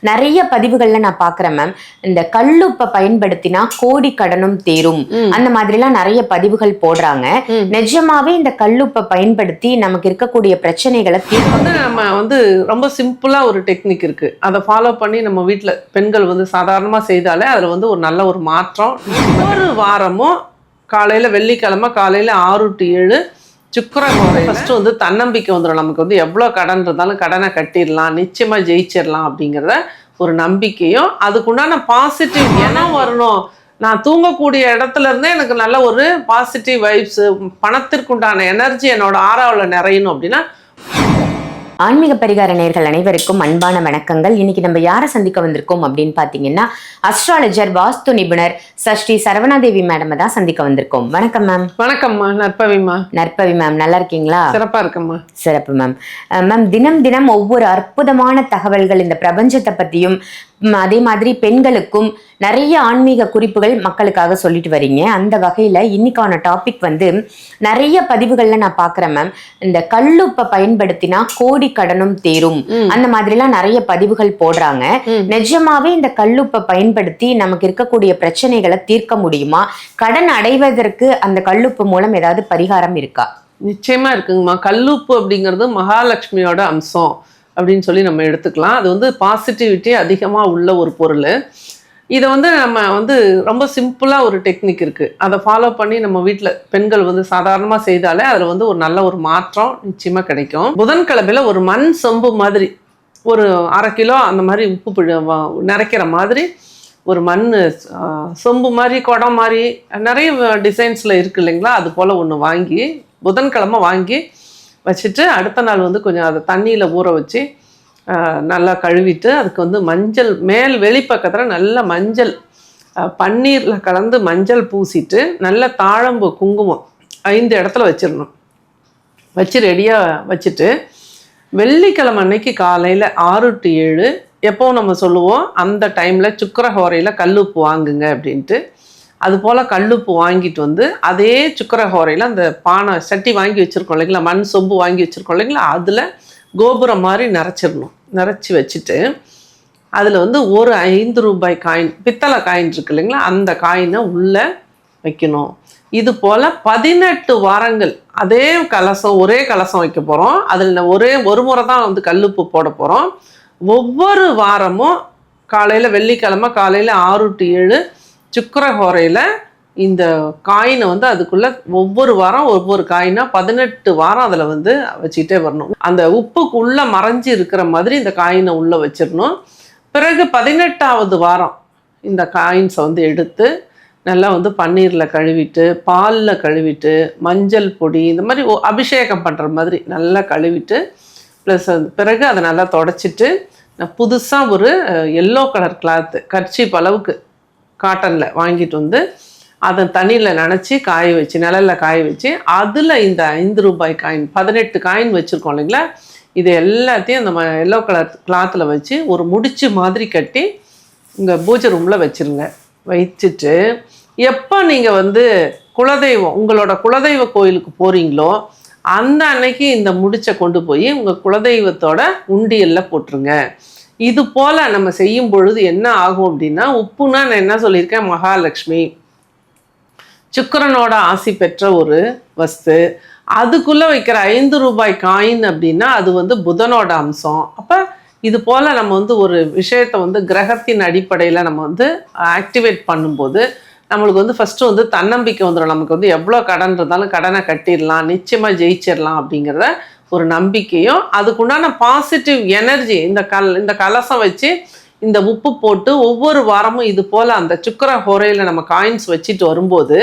நிறைய பதிவுகள்ல நான் பாக்குறேன் மேம் இந்த கல்லுப்பை பயன்படுத்தினா கோடி கடனும் தேரும். அந்த மாதிரிலாம் நிறைய பதிவுகள் போடுறாங்க. நிஜமாவே இந்த கல்லுப்பை பயன்படுத்தி நமக்கு இருக்கக்கூடிய பிரச்சனைகளை தீர்க்க நம்ம வந்து ரொம்ப சிம்பிளா ஒரு டெக்னிக் இருக்கு. அதை ஃபாலோ பண்ணி நம்ம வீட்ல பெண்கள் வந்து சாதாரணமா செய்தாலே அதுல வந்து ஒரு நல்ல ஒரு மாற்றம். ஒவ்வொரு வாரமும் காலையில வெள்ளிக்கிழமை காலையில ஆறு டு ஏழு சுக்கரகோரை ஃபர்ஸ்ட் வந்து தன்னம்பிக்கை வந்துடும் நமக்கு வந்து எவ்வளோ கடன் இருந்தாலும் கடனை கட்டிடலாம் நிச்சயமா ஜெயிச்சிடலாம் அப்படிங்கிறத ஒரு நம்பிக்கையும் அதுக்குண்டான பாசிட்டிவ் எண்ணம் வரணும். நான் தூங்கக்கூடிய இடத்துல இருந்தே எனக்கு நல்ல ஒரு பாசிட்டிவ் வைப்ஸ் பணத்திற்குண்டான எனர்ஜி என்னோட ஆறாவில் நிறையணும் அப்படின்னா ஆன்மீக பரிகார நேர்கள் அனைவருக்கும் அன்பான வணக்கங்கள். இன்னைக்கு நம்ம யாரை சந்திக்க வந்திருக்கோம் அப்படின்னு பாத்தீங்கன்னா அஸ்ட்ராலஜர் வாஸ்து நிபுணர் சஷ்டி சரவணாதேவி மேடம் தான் சந்திக்க வந்திருக்கோம். வணக்கம் மேம் வணக்கம்மா நற்பவிம்மா நற்பவி மேம் நல்லா இருக்கீங்களா? சிறப்பா இருக்கம்மா சிறப்பு மேம் மேம் தினம் தினம் ஒவ்வொரு அற்புதமான தகவல்கள் இந்த பிரபஞ்சத்தை பத்தியும் அதே மாதிரி பெண்களுக்கும் நிறைய ஆன்மீக குறிப்புகள் மக்களுக்காக சொல்லிட்டு வரீங்க. அந்த வகையில இன்னைக்கான டாபிக் வந்து நிறைய பதிவுகள்ல நான் பாக்குறேன் மேம் இந்த கல்லுப்பை பயன்படுத்தினா கோடி கடனும் தேரும். அந்த மாதிரிலாம் நிறைய பதிவுகள் போடுறாங்க. நிஜமாவே இந்த கல்லுப்பை பயன்படுத்தி நமக்கு இருக்கக்கூடிய பிரச்சனைகளை தீர்க்க முடியுமா? கடன் அடைவதற்கு அந்த கல்லுப்பு மூலம் ஏதாவது பரிகாரம் இருக்கா? நிச்சயமா இருக்குங்கம்மா. கல்லுப்பு அப்படிங்கிறது மகாலட்சுமியோட அம்சம். அப்படின்னு சொல்லி நம்ம எடுத்துக்கலாம். அது வந்து பாசிட்டிவிட்டி அதிகமாக உள்ள ஒரு பொருள். இதை வந்து நம்ம வந்து ரொம்ப சிம்பிளாக ஒரு டெக்னிக் இருக்குது அதை ஃபாலோ பண்ணி நம்ம வீட்டில் பெண்கள் வந்து சாதாரணமாக செய்தாலே அதில் வந்து ஒரு நல்ல ஒரு மாற்றம் நிச்சயமாக கிடைக்கும். புதன்கிழமையில் ஒரு மண் சொம்பு மாதிரி ஒரு அரை கிலோ அந்த மாதிரி உப்பு பிழ- நிறைக்கிற மாதிரி ஒரு மண் சொம்பு மாதிரி குடம் மாதிரி நிறைய டிசைன்ஸில் இருக்கு இல்லைங்களா? அது போல் ஒன்று வாங்கி புதன்கிழமை வாங்கி வச்சுட்டு அடுத்த நாள் வந்து கொஞ்சம் அதை தண்ணியில் ஊற வச்சு நல்லா கழுவிட்டு அதுக்கு வந்து மஞ்சள் மேல் வெளிப்பக்கத்தில் நல்ல மஞ்சள் பன்னீரில் கலந்து மஞ்சள் பூசிட்டு நல்ல தாழம்பு குங்குமம் ஐந்து இடத்துல வச்சிடணும். வச்சு ரெடியாக வச்சுட்டு வெள்ளிக்கிழமை அன்னைக்கு காலையில் ஆறு டு ஏழு எப்போ நம்ம சொல்லுவோம் அந்த டைமில் சுக்கரஹோரையில் கல்லுப்பு வாங்குங்க அப்படின்ட்டு. அது போல் கல்லுப்பு வாங்கிட்டு வந்து அதே சுக்கரஹோரையில் அந்த பானை சட்டி வாங்கி வச்சுருக்கோம் இல்லைங்களா? மண் சொம்பு வாங்கி வச்சுருக்கோம் இல்லைங்களா? அதில் கோபுரம் மாதிரி நிறச்சிடணும் நிறச்சி வச்சுட்டு அதில் வந்து ஒரு ஐந்து ரூபாய் காயின் பித்தளை காயின் இருக்கு இல்லைங்களா? அந்த காயினை உள்ளே வைக்கணும். இது போல் பதினெட்டு வாரங்கள் அதே கலசம் ஒரே கலசம் வைக்க போகிறோம் அதில் ஒரே ஒரு முறை தான் வந்து கல்லுப்பு போட போகிறோம் ஒவ்வொரு வாரமும் காலையில் வெள்ளிக்கிழமை காலையில் ஆறு டு ஏழு சுக்கரஹோரையில் இந்த காயினை வந்து அதுக்குள்ளே ஒவ்வொரு வாரம் ஒவ்வொரு காயினாக பதினெட்டு வாரம் அதில் வந்து வச்சுக்கிட்டே வரணும். அந்த உப்புக்கு உள்ளே மறைஞ்சு இருக்கிற மாதிரி இந்த காயினை உள்ளே வச்சிடணும். பிறகு பதினெட்டாவது வாரம் இந்த காயின்ஸை வந்து எடுத்து நல்லா வந்து பன்னீரில் கழுவிட்டு பாலில் கழுவிட்டு மஞ்சள் பொடி இந்த மாதிரி அபிஷேகம் பண்ணுற மாதிரி நல்லா கழுவிட்டு ப்ளஸ் பிறகு அதை நல்லா தொடச்சிட்டு நான் புதுசாக ஒரு எல்லோ கலர் கிளாத்து கர்ச்சீப் அளவுக்கு காட்டனில் வாங்கிட்டு வந்து அதை தண்ணியில் நினச்சி காய வச்சு நிழலில் காய வச்சு அதில் இந்த ஐந்து ரூபாய் காயின் பதினெட்டு காயின் வச்சுருக்கோம் இல்லைங்களா? இது எல்லாத்தையும் அந்த எல்லோ கலர் கிளாத்தில் வச்சு ஒரு முடிச்சு மாதிரி கட்டி உங்கள் பூஜை ரூமில் வச்சுருங்க. வச்சுட்டு எப்போ நீங்கள் வந்து குலதெய்வம் உங்களோட குலதெய்வ கோயிலுக்கு போகிறீங்களோ அந்த அன்னைக்கு இந்த முடிச்சை கொண்டு போய் உங்கள் குலதெய்வத்தோட உண்டியலில் போட்டுருங்க. இது போல் நம்ம செய்யும் பொழுது என்ன ஆகும் அப்படின்னா உப்புனா நான் என்ன சொல்லியிருக்கேன்? மகாலட்சுமி. சுக்கரனோட ஆசி பெற்ற ஒரு வஸ்து. அதுக்குள்ளே வைக்கிற ஐந்து ரூபாய் காயின் அப்படின்னா அது வந்து புதனோட அம்சம். அப்போ இது போல் நம்ம வந்து ஒரு விஷயத்தை வந்து கிரகத்தின் அடிப்படையில் நம்ம வந்து ஆக்டிவேட் பண்ணும்போது நம்மளுக்கு வந்து ஃபஸ்ட்டு வந்து தன்னம்பிக்கை வந்துடும் நமக்கு வந்து எவ்வளோ கடன் இருந்தாலும் கடனை கட்டிடலாம் நிச்சயமாக ஜெயிச்சிடலாம் அப்படிங்கிறத ஒரு நம்பிக்கையும் அதுக்குண்டான பாசிட்டிவ் எனர்ஜி இந்த கல் இந்த கலசம் வச்சு இந்த உப்பு போட்டு ஒவ்வொரு வாரமும் இது போல் அந்த சுக்கர ஹோரையில் நம்ம காயின்ஸ் வச்சுட்டு வரும்போது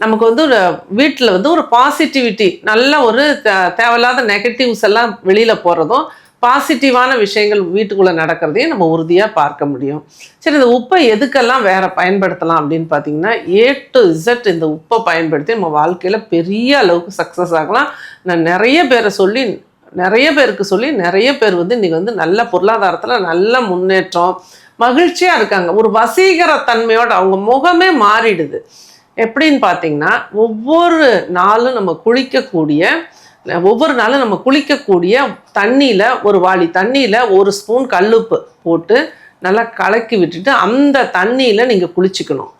நமக்கு வந்து ஒரு வீட்டில் வந்து ஒரு பாசிட்டிவிட்டி நல்ல ஒரு தே- தேவையில்லாத நெகட்டிவ்ஸ் எல்லாம் வெளியில் போகிறதும் பாசிட்டிவான விஷயங்கள் வீட்டுக்குள்ளே நடக்கிறதையும் நம்ம உறுதியாக பார்க்க முடியும். சரி இந்த உப்பை எதுக்கெல்லாம் வேற பயன்படுத்தலாம் அப்படின்னு பார்த்தீங்கன்னா ஏ டு இசட் இந்த உப்பை பயன்படுத்தி நம்ம வாழ்க்கையில் பெரிய அளவுக்கு சக்ஸஸ் ஆகலாம். நான் நிறைய பேரை சொல்லி நிறைய பேருக்கு சொல்லி நிறைய பேர் வந்து இன்றைக்கி வந்து நல்ல பொருளாதாரத்தில் நல்ல முன்னேற்றம் மகிழ்ச்சியாக இருக்காங்க. ஒரு வசீகர தன்மையோட அவங்க முகமே மாறிடுது. எப்படின்னு பார்த்தீங்கன்னா ஒவ்வொரு நாளும் நம்ம குளிக்கக்கூடிய ஒவ்வொரு நாளும் நம்ம குளிக்கக்கூடிய தண்ணியில் ஒரு வாளி தண்ணியில் ஒரு ஸ்பூன் கல்லுப்பு போட்டு நல்லா கலக்கி விட்டுட்டு அந்த தண்ணியில் நீங்கள் குளிச்சுக்கணும்.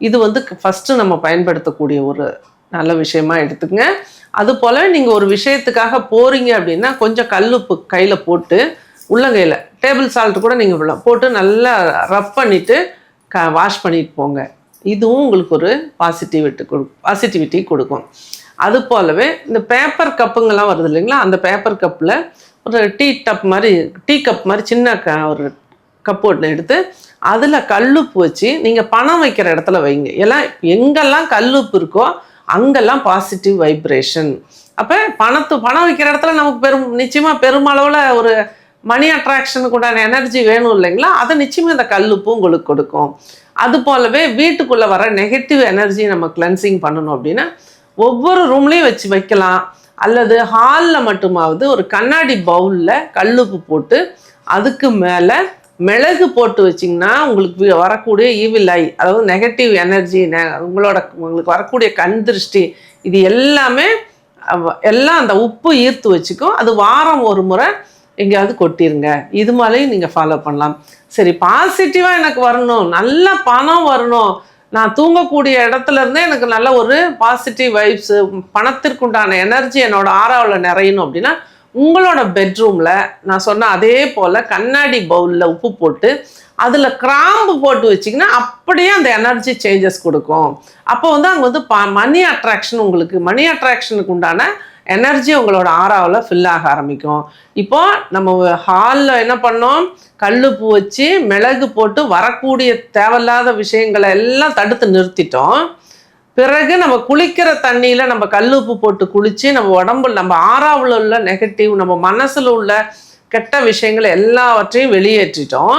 இது வந்து ஃபஸ்ட்டு நம்ம பயன்படுத்தக்கூடிய ஒரு நல்ல விஷயமா எடுத்துக்கங்க. அது போல் நீங்கள் ஒரு விஷயத்துக்காக போகிறீங்க அப்படின்னா கொஞ்சம் கல்லுப்பு கையில் போட்டு உள்ளங்கையில் டேபிள் சால்ட் கூட நீங்கள் போட்டு நல்லா ரப் பண்ணிவிட்டு க வாஷ் பண்ணிட்டு போங்க. இதுவும் உங்களுக்கு ஒரு பாசிட்டிவிட்டி கொடு பாசிட்டிவிட்டி கொடுக்கும். அது போலவே இந்த பேப்பர் கப்புங்கெல்லாம் வருது இல்லைங்களா? அந்த பேப்பர் கப்பில் ஒரு டீ டப் மாதிரி டீ கப் மாதிரி சின்ன க ஒரு கப் ஒன்று எடுத்து அதில் கல்லுப்பு வச்சு நீங்கள் பணம் வைக்கிற இடத்துல வைங்க. எல்லாம் எங்கெல்லாம் கல்லுப்பு இருக்கோ அங்கெல்லாம் பாசிட்டிவ் வைப்ரேஷன் அப்போ பணத்து பணம் வைக்கிற இடத்துல நமக்கு பெரும் நிச்சயமாக பெருமளவில் ஒரு மணி அட்ராக்ஷனுக்கு உண்டான எனர்ஜி வேணும் இல்லைங்களா? அதை நிச்சயமாக இந்த கல்லுப்பு உங்களுக்கு கொடுக்கும். அது போலவே வீட்டுக்குள்ளே வர நெகட்டிவ் எனர்ஜி நம்ம கிளென்சிங் பண்ணணும் அப்படின்னா ஒவ்வொரு ரூம்லேயும் வச்சு வைக்கலாம். அல்லது ஹாலில் மட்டுமாவது ஒரு கண்ணாடி பவுலில் கல்லுப்பு போட்டு அதுக்கு மேலே மிளகு போட்டு வச்சிங்கன்னா உங்களுக்கு வரக்கூடிய ஈவில் ஐ அதாவது நெகட்டிவ் எனர்ஜி உங்களோட உங்களுக்கு வரக்கூடிய கண் திருஷ்டி இது எல்லாமே எல்லாம் அந்த உப்பு ஈர்த்து வச்சுக்கும் அது வாரம் ஒரு முறை எங்கேயாவது கொட்டிருங்க. இது மாதிரியும் நீங்கள் ஃபாலோ பண்ணலாம். சரி பாசிட்டிவாக எனக்கு வரணும். நல்ல பணம் வரணும். நான் தூங்கக்கூடிய இடத்துல இருந்தே எனக்கு நல்ல ஒரு பாசிட்டிவ் வைப்ஸு பணத்திற்குண்டான எனர்ஜி என்னோட ஆறாவில் நிறையணும் அப்படின்னா உங்களோட பெட்ரூமில் நான் சொன்ன அதே போல் கண்ணாடி பவுலில் உப்பு போட்டு அதில் கிராம்பு போட்டு வச்சிங்கன்னா அப்படியே அந்த எனர்ஜி சேஞ்சஸ் கொடுக்கும். அப்போ வந்து அங்கே வந்து ப மணி அட்ராக்ஷன் உங்களுக்கு மணி அட்ராக்ஷனுக்கு உண்டான எனர்ஜி உங்களோட ஆறாவில் ஃபில் ஆக ஆரம்பிக்கும். இப்போ நம்ம ஹாலில் என்ன பண்ணோம்? கல் பூ வச்சு மிளகு போட்டு வரக்கூடிய தேவையில்லாத விஷயங்களை எல்லாம் தடுத்து நிறுத்திட்டோம். பிறகு நம்ம குளிக்கிற தண்ணியில் நம்ம கல் உப்பு போட்டு குளித்து நம்ம உடம்புல நம்ம ஆறாவில் உள்ள நெகட்டிவ் நம்ம மனசில் உள்ள கெட்ட விஷயங்களை எல்லாவற்றையும் வெளியேற்றிட்டோம்.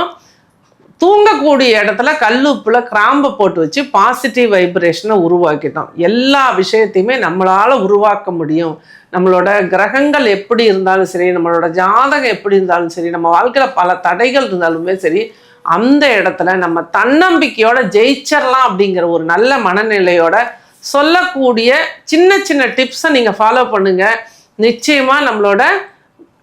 தூங்கக்கூடிய இடத்துல கல்லுப்புல கிராம்பை போட்டு வச்சு பாசிட்டிவ் வைப்ரேஷனை உருவாக்கிட்டோம். எல்லா விஷயத்தையுமே நம்மளால உருவாக்க முடியும். நம்மளோட கிரகங்கள் எப்படி இருந்தாலும் சரி நம்மளோட ஜாதகம் எப்படி இருந்தாலும் சரி நம்ம வாழ்க்கையில் பல தடைகள் இருந்தாலுமே சரி அந்த இடத்துல நம்ம தன்னம்பிக்கையோட ஜெயிச்சிடலாம் அப்படிங்கிற ஒரு நல்ல மனநிலையோட சொல்லக்கூடிய சின்ன சின்ன டிப்ஸை நீங்கள் ஃபாலோ பண்ணுங்க. நிச்சயமா நம்மளோட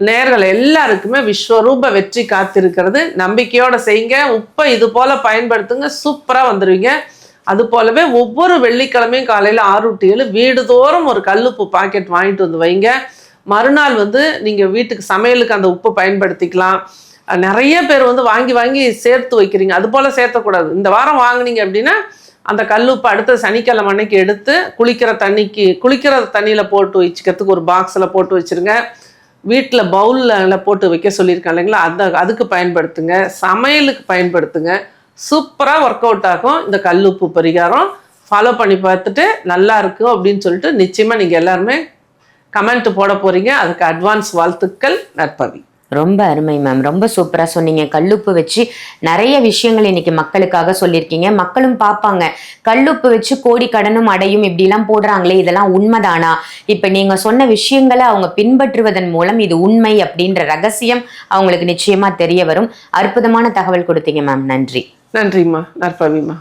நேர்கள் எல்லாருக்குமே விஸ்வரூப வெற்றி காத்திருக்கிறது. நம்பிக்கையோட செய்யுங்க. உப்பை இது போல பயன்படுத்துங்க. சூப்பரா வந்துடுவீங்க அது போலவே ஒவ்வொரு வெள்ளிக்கிழமையும் காலையில் ஆறு டு ஏழு வீடுதோறும் ஒரு கல்லுப்பு பாக்கெட் வாங்கிட்டு வந்து வைங்க. மறுநாள் வந்து நீங்கள் வீட்டுக்கு சமையலுக்கு அந்த உப்பு பயன்படுத்திக்கலாம். நிறைய பேர் வந்து வாங்கி வாங்கி சேர்த்து வைக்கிறீங்க. அது போல் சேர்த்தக்கூடாது. இந்த வாரம் வாங்குனீங்க அப்படின்னா அந்த கல்லுப்பு அடுத்த சனிக்கிழமை அன்னைக்கு எடுத்து குளிக்கிற தண்ணிக்கு குளிக்கிற தண்ணியில் போட்டு வச்சுக்கிறதுக்கு ஒரு பாக்ஸில் போட்டு வச்சிருங்க. வீட்டில் பவுலில் போட்டு வைக்க சொல்லியிருக்கேன் இல்லைங்களா? அந்த அதுக்கு பயன்படுத்துங்க. சமையலுக்கு பயன்படுத்துங்க. சூப்பராக ஒர்க் அவுட் ஆகும். இந்த கல்லுப்பு பரிகாரம் ஃபாலோ பண்ணி பார்த்துட்டு நல்லா இருக்கும் அப்படின்னு சொல்லிட்டு நிச்சயமாக நீங்கள் எல்லாருமே கமெண்ட் போட போகிறீங்க அதுக்கு அட்வான்ஸ் வாழ்த்துக்கள் நற்பவி. ரொம்ப அருமை மேம் ரொம்ப சூப்பராக சொன்னீங்க. கல்லுப்பு வச்சு நிறைய விஷயங்கள் இன்னைக்கு மக்களுக்காக சொல்லியிருக்கீங்க. மக்களும் பார்ப்பாங்க. கல்லுப்பு வச்சு கோடி கடனும் அடையும் இப்படிலாம் போடுறாங்களே இதெல்லாம் உண்மைதானா? இப்போ நீங்க சொன்ன விஷயங்களை அவங்க பின்பற்றுவதன் மூலம் இது உண்மை அப்படின்ற ரகசியம் அவங்களுக்கு நிச்சயமா தெரிய வரும். அற்புதமான தகவல் கொடுத்தீங்க மேம் நன்றி. நன்றிம்மா. நற்பவிம்மா